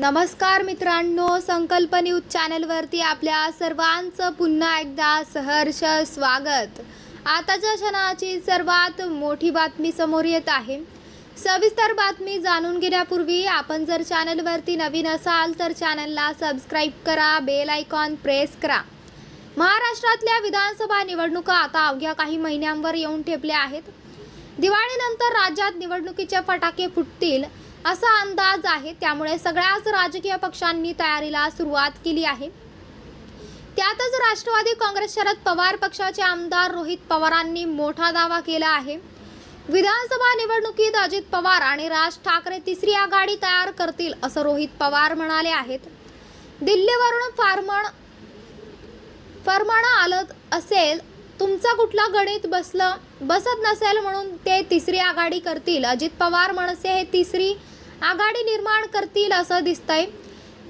नमस्कार मित्रांनो संकल्प न्यूज चॅनलवरती आपल्या सर्वांचं पुन्हा एकदा सहर्ष स्वागत. आताच्या क्षणाची सर्वात मोठी बातमी समोर येत आहे. सविस्तर बातमी जाणून घेण्यापूर्वी आपण जर चॅनलवरती नवीन असाल तर चॅनलला सबस्क्राईब करा बेल आयकॉन प्रेस करा. महाराष्ट्रातल्या विधानसभा निवडणुका आता अवघ्या काही महिन्यांवर येऊन ठेपल्या आहेत. दिवाळीनंतर राज्यात निवडणुकीचे फटाके फुटतील. असा अंदाज आहे. त्यामुळे सगळ्याच राजकीय पक्षांनी तयारीला सुरुवात केली आहे. त्यातच राष्ट्रवादी काँग्रेस शरद पवार पक्षाचे आमदार रोहित पवारांनी मोठा दावा केला आहे. विधानसभा निवडणुकीत अजित पवार आणि राज ठाकरे तिसरी आघाडी तयार करतील असं रोहित पवार म्हणाले आहेत. दिल्लीवरून फार्मण फरमाण आलं असेल तुमचं कुठलं गणित बसलं बसत नसेल म्हणून ते तिसरी आघाडी करतील. अजित पवार म्हणसे हे तिसरी आघाडी निर्माण करतील असं दिसतंय.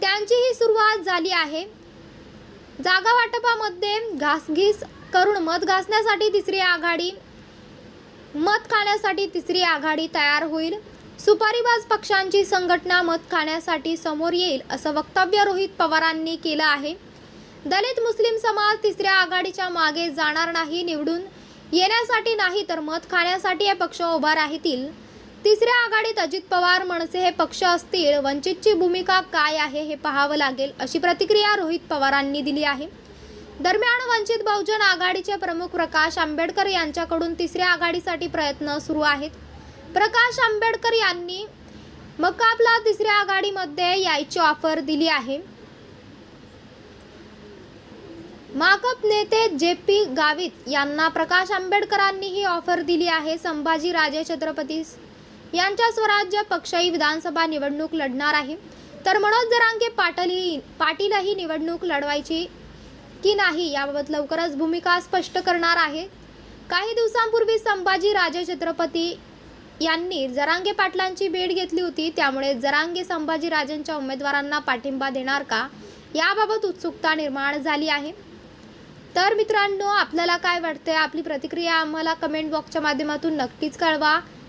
त्यांची ही सुरुवात झाली आहे. जागा वाटपामध्ये घासघीस करून मत घासण्यासाठी तिसरी आघाडी मत खाण्यासाठी तिसरी आघाडी तयार होईल. सुपारीबाज पक्षांची संघटना मत खाण्यासाठी समोर येईल असं वक्तव्य रोहित पवारांनी केलं आहे. दलित मुस्लिम समाज तिसऱ्या आघाडीच्या मागे जाणार नाही निवडून येण्यासाठी नाही तर मत खाण्यासाठी हे पक्ष उभा राहतील. तिसऱ्या आघाडीत अजित पवार मनसे हे पक्ष असतील वंचितची भूमिका काय आहे हे पाहावं लागेल अशी प्रतिक्रिया रोहित पवारांनी दिली आहे. दरम्यान वंचित बहुजन आघाडीचे प्रमुख प्रकाश आंबेडकर यांच्याकडून तिसऱ्या आघाडीसाठी प्रयत्न सुरू आहेत. प्रकाश आंबेडकर यांनी मकापला तिसऱ्या आघाडीमध्ये यायची ऑफर दिली आहे. माकप नेते जे पी गावित यांना प्रकाश आंबेडकरांनी ही ऑफर दिली आहे. संभाजी राजे छत्रपती यांच्या स्वराज्य पक्षही विधानसभा निवडणूक लढणार आहे. तर मनोज जरांगे पाटील पाटीलही निवडणूक लढवायची की नाही याबाबत लवकरच भूमिका स्पष्ट करणार आहे. काही दिवसांपूर्वी संभाजी राजे छत्रपती यांनी जरांगे पाटलांची भेट घेतली होती. त्यामुळे जरांगे संभाजी राजेंच्या उमेदवारांना पाठिंबा देणार का याबाबत उत्सुकता निर्माण झाली आहे. तर मित्रांनो आपल्याला काय वाटतंय? आपली प्रतिक्रिया आम्हाला कमेंट बॉक्सच्या माध्यमातून नक्कीच कळवा.